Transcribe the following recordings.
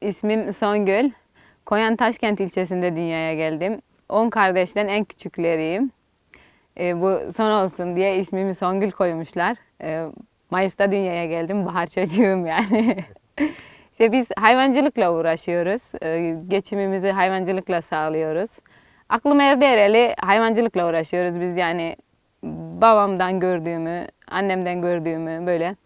İsmim Songül. Koyan Taşkent ilçesinde dünyaya geldim. 10 kardeşten en küçükleriyim. Ee, bu son olsun diye ismimi Songül koymuşlar. Ee, Mayıs'ta dünyaya geldim. Bahar çocuğum yani. işte biz hayvancılıkla uğraşıyoruz. Ee, geçimimizi hayvancılıkla sağlıyoruz. Aklım erdi ereli hayvancılıkla uğraşıyoruz biz yani babamdan gördüğümü, annemden gördüğümü böyle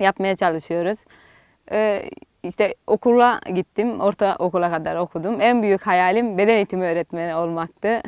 yapmaya çalışıyoruz. Ee, işte okula gittim, orta okula kadar okudum. En büyük hayalim beden eğitimi öğretmeni olmaktı.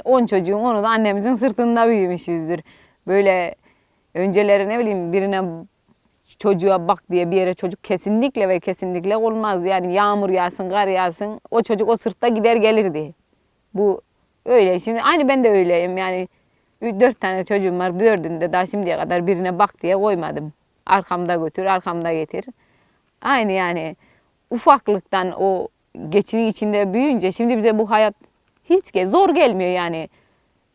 İşte 10 çocuğun onu da annemizin sırtında büyümüşüzdür. Böyle önceleri ne bileyim birine çocuğa bak diye bir yere çocuk kesinlikle ve kesinlikle olmazdı. Yani yağmur yağsın, kar yağsın o çocuk o sırtta gider gelirdi. Bu öyle. Şimdi aynı ben de öyleyim yani. Dört tane çocuğum var. Dördünde daha şimdiye kadar birine bak diye koymadım. Arkamda götür, arkamda getir. Aynı yani ufaklıktan o geçinin içinde büyüyünce şimdi bize bu hayat hiç ge- zor gelmiyor yani.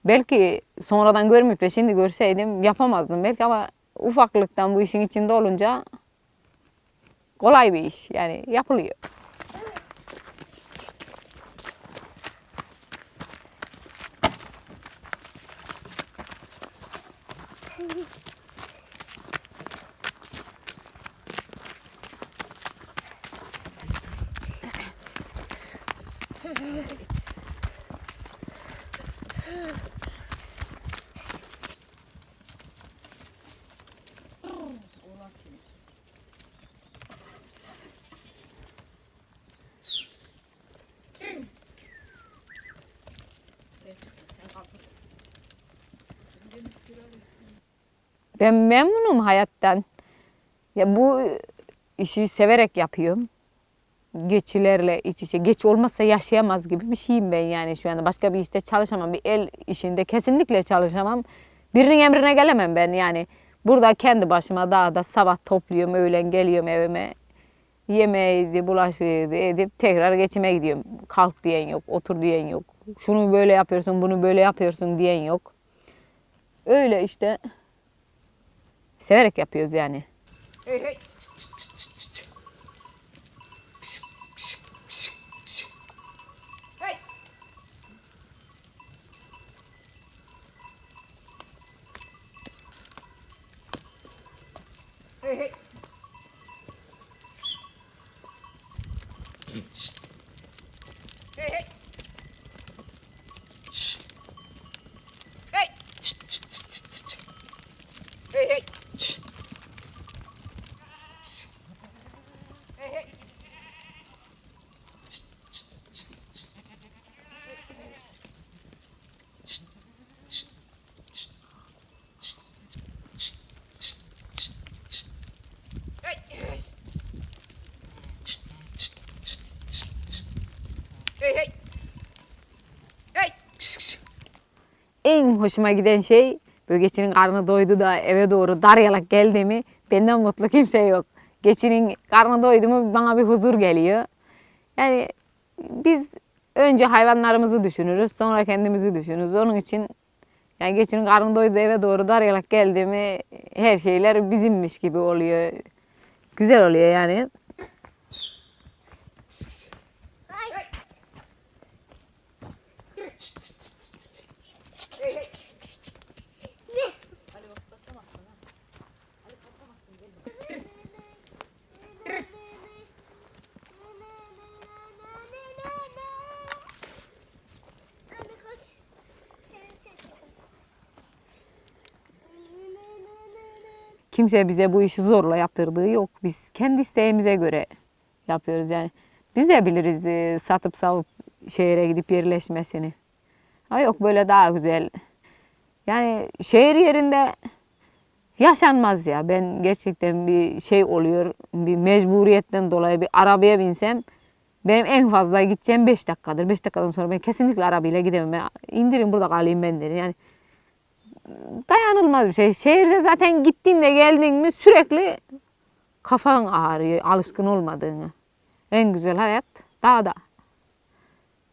Belki sonradan görmeyip de şimdi görseydim yapamazdım belki ama ufaklıktan bu işin içinde olunca kolay bir iş yani yapılıyor. Ben memnunum hayattan. Ya bu işi severek yapıyorum. Geçilerle iç içe. Geç olmazsa yaşayamaz gibi bir şeyim ben yani şu anda. Başka bir işte çalışamam. Bir el işinde kesinlikle çalışamam. Birinin emrine gelemem ben yani. Burada kendi başıma dağda sabah topluyorum, öğlen geliyorum evime. Yemeğiydi, bulaşığıydı edip tekrar geçime gidiyorum. Kalk diyen yok, otur diyen yok. Şunu böyle yapıyorsun, bunu böyle yapıyorsun diyen yok. Öyle işte. Severek yapıyoruz yani. Hey hey. Hey. Hey hey. Hey hey. Hey. Hey hey. Hey hey. Hey. Hey hey. Hey. En hoşuma giden şey böyle geçinin karnı doydu da eve doğru daryalak geldi mi benden mutlu kimse yok. Geçinin karnı doydu mu bana bir huzur geliyor. Yani biz önce hayvanlarımızı düşünürüz sonra kendimizi düşünürüz. Onun için yani geçinin karnı doydu eve doğru daryalak geldi mi her şeyler bizimmiş gibi oluyor. Güzel oluyor yani. Kimse bize bu işi zorla yaptırdığı yok. Biz kendi isteğimize göre yapıyoruz yani. Biz de biliriz e, satıp savup şehire gidip yerleşmesini. Ama yok böyle daha güzel. Yani şehir yerinde yaşanmaz ya. Ben gerçekten bir şey oluyor, bir mecburiyetten dolayı bir arabaya binsem benim en fazla gideceğim 5 dakikadır. 5 dakikadan sonra ben kesinlikle arabayla gidemem. Ben indirin burada kalayım ben derim. Yani dayanılmaz bir şey. Şehirde zaten gittiğinde geldin mi sürekli kafan ağrıyor alışkın olmadığını. En güzel hayat dağda.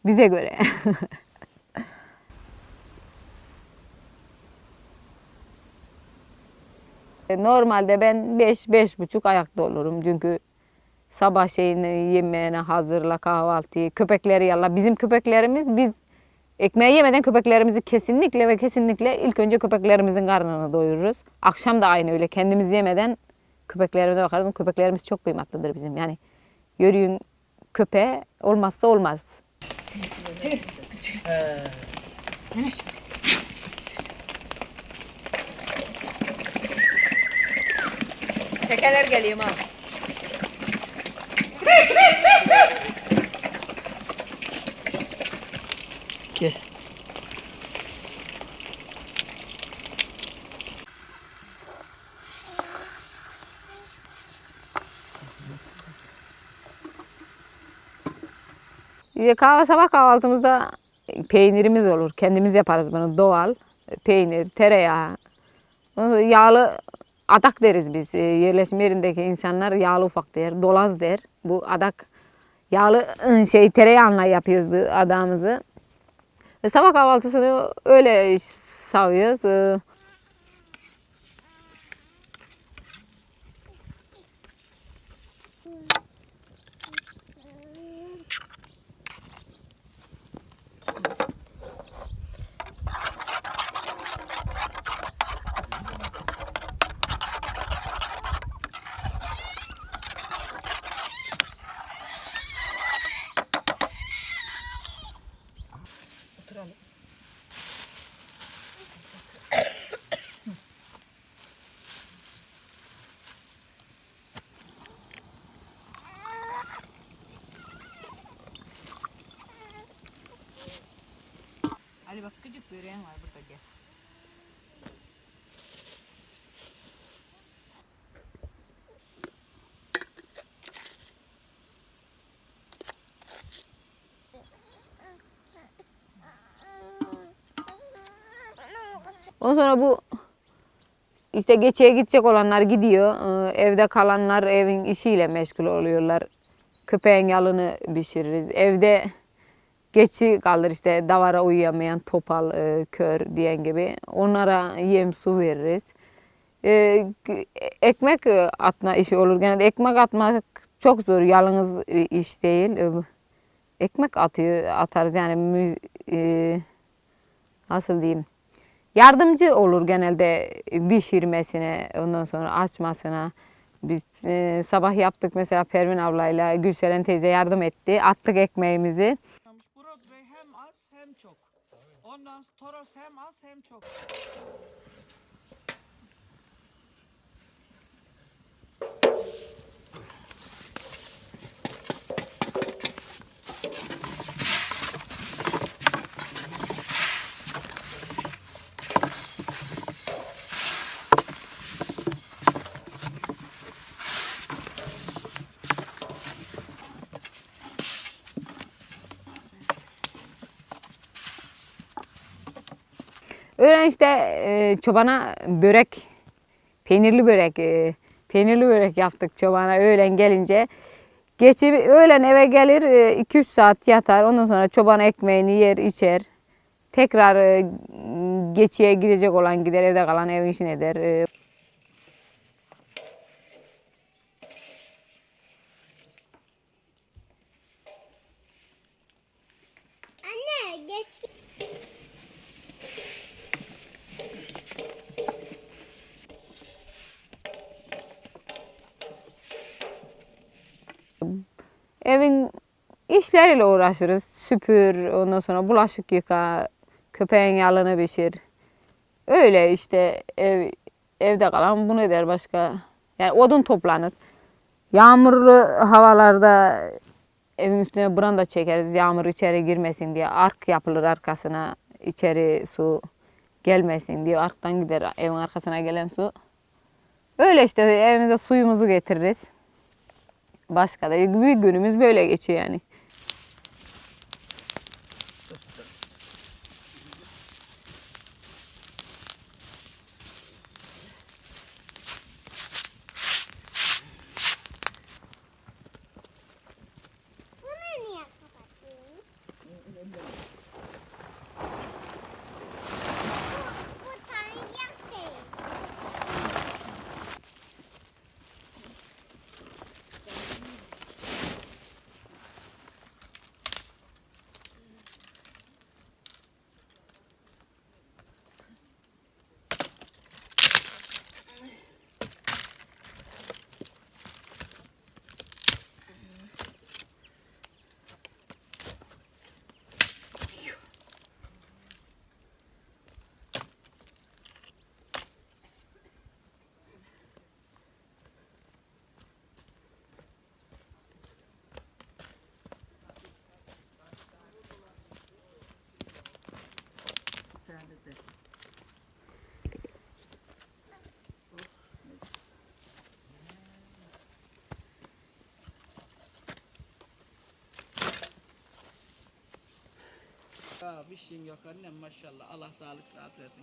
Bize göre. Normalde ben 5 beş, buçuk ayakta olurum. Çünkü sabah şeyini yemeğine hazırla kahvaltıyı köpekleri yalla. Bizim köpeklerimiz biz ekmeği yemeden köpeklerimizi kesinlikle ve kesinlikle ilk önce köpeklerimizin karnını doyururuz. Akşam da aynı öyle kendimiz yemeden köpeklerimize bakarız. Köpeklerimiz çok kıymetlidir bizim. Yani yürüyün köpeğe olmazsa olmaz. Tekeler geliyor ha. Kahve sabah kahvaltımızda peynirimiz olur. Kendimiz yaparız bunu doğal. Peynir, tereyağı. Yağlı adak deriz biz. Ee, Yerleşim yerindeki insanlar yağlı ufak der, dolaz der. Bu adak yağlı şey tereyağıyla yapıyoruz bu adamımızı. Ve sabah kahvaltısını öyle savuyoruz. Ali bak küçük bir var burada gel. Ondan sonra bu işte geçeye gidecek olanlar gidiyor. Ee, Evde kalanlar evin işiyle meşgul oluyorlar. Köpeğin yalını pişiririz. Evde geçi kalır işte davara uyuyamayan topal, e, kör diyen gibi. Onlara yem su veririz. E, ekmek atma işi olur. Genelde ekmek atmak çok zor. Yalnız e, iş değil. E, Ekmek atıyor, atarız yani e, nasıl diyeyim yardımcı olur genelde pişirmesine, ondan sonra açmasına. Biz e, sabah yaptık mesela Pervin ablayla Gülseren teyze yardım etti. Attık ekmeğimizi. Broadway hem az hem çok. Toros hem az hem çok. Öyle işte e, çobana börek, peynirli börek, e, peynirli börek yaptık çobana öğlen gelince. Geçi öğlen eve gelir 2-3 saat yatar. Ondan sonra çoban ekmeğini yer içer. Tekrar e, geçiye gidecek olan gider evde kalan evin işini eder. E, Anne geç. Evin işleriyle uğraşırız. Süpür, ondan sonra bulaşık yıka, köpeğin yalını pişir. Öyle işte ev evde kalan bunu eder başka. Yani odun toplanır. Yağmurlu havalarda evin üstüne branda çekeriz yağmur içeri girmesin diye. Ark yapılır arkasına içeri su gelmesin diye. Arktan gider evin arkasına gelen su. Öyle işte evimize suyumuzu getiririz. Başka da bir günümüz böyle geçiyor yani. Bunu niye kapatıyorsunuz? Bu, bu tanıdık şey. Ya bir şeyin yok annem maşallah. Allah sağlık sıhhat versin.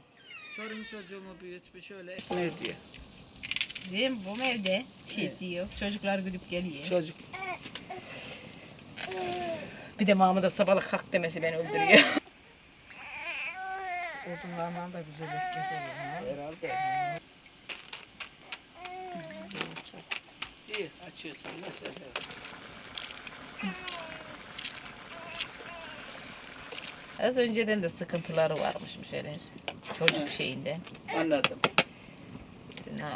Çorun çocuğumu büyütmüş şöyle ne diyor. Değil mi? Bu evde şey diyor. Çocuklar gidip geliyor. Çocuk Bir de Mahmut'a sabahlık kalk demesi beni öldürüyor. Odunlarından da güzel ekmek olur. ha. herhalde. İyi açıyorsan mesela. Az önceden de sıkıntıları varmış şeyler. Çocuk şeyinden. Anladım. İşte ne şey.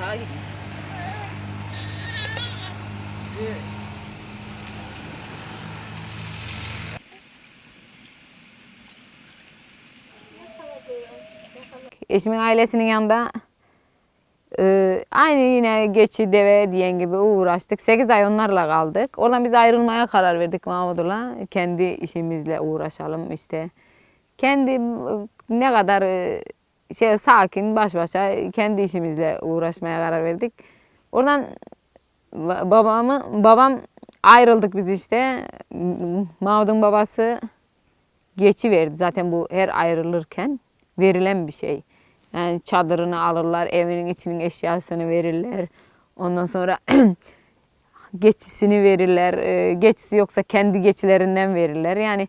Daha iyi. Eşimin ailesinin yanında e, aynı yine geçi deve diyen gibi uğraştık. 8 ay onlarla kaldık. Oradan biz ayrılmaya karar verdik Mahmud'la. Kendi işimizle uğraşalım işte. Kendi ne kadar e, şey sakin baş başa kendi işimizle uğraşmaya karar verdik. Oradan ba- babamı babam ayrıldık biz işte. Mahmud'un babası geçi verdi. Zaten bu her ayrılırken verilen bir şey. Yani çadırını alırlar, evinin içinin eşyasını verirler. Ondan sonra geçisini verirler. Ee, Geçisi yoksa kendi geçilerinden verirler. Yani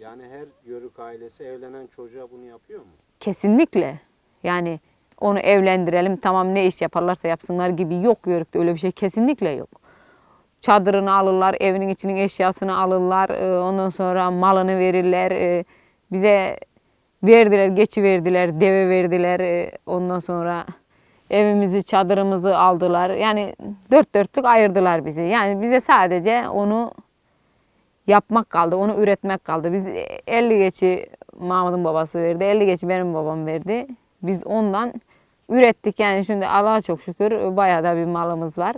Yani her yörük ailesi evlenen çocuğa bunu yapıyor mu? kesinlikle yani onu evlendirelim tamam ne iş yaparlarsa yapsınlar gibi yok yörükte öyle bir şey kesinlikle yok. Çadırını alırlar, evinin içinin eşyasını alırlar, e, ondan sonra malını verirler. e, Bize verdiler, geçi verdiler, deve verdiler. e, Ondan sonra evimizi, çadırımızı aldılar. Yani dört dörtlük ayırdılar bizi. Yani bize sadece onu yapmak kaldı, onu üretmek kaldı. Biz 50 geçi Mahmut'un babası verdi, 50 geçi benim babam verdi. Biz ondan ürettik yani şimdi Allah'a çok şükür bayağı da bir malımız var.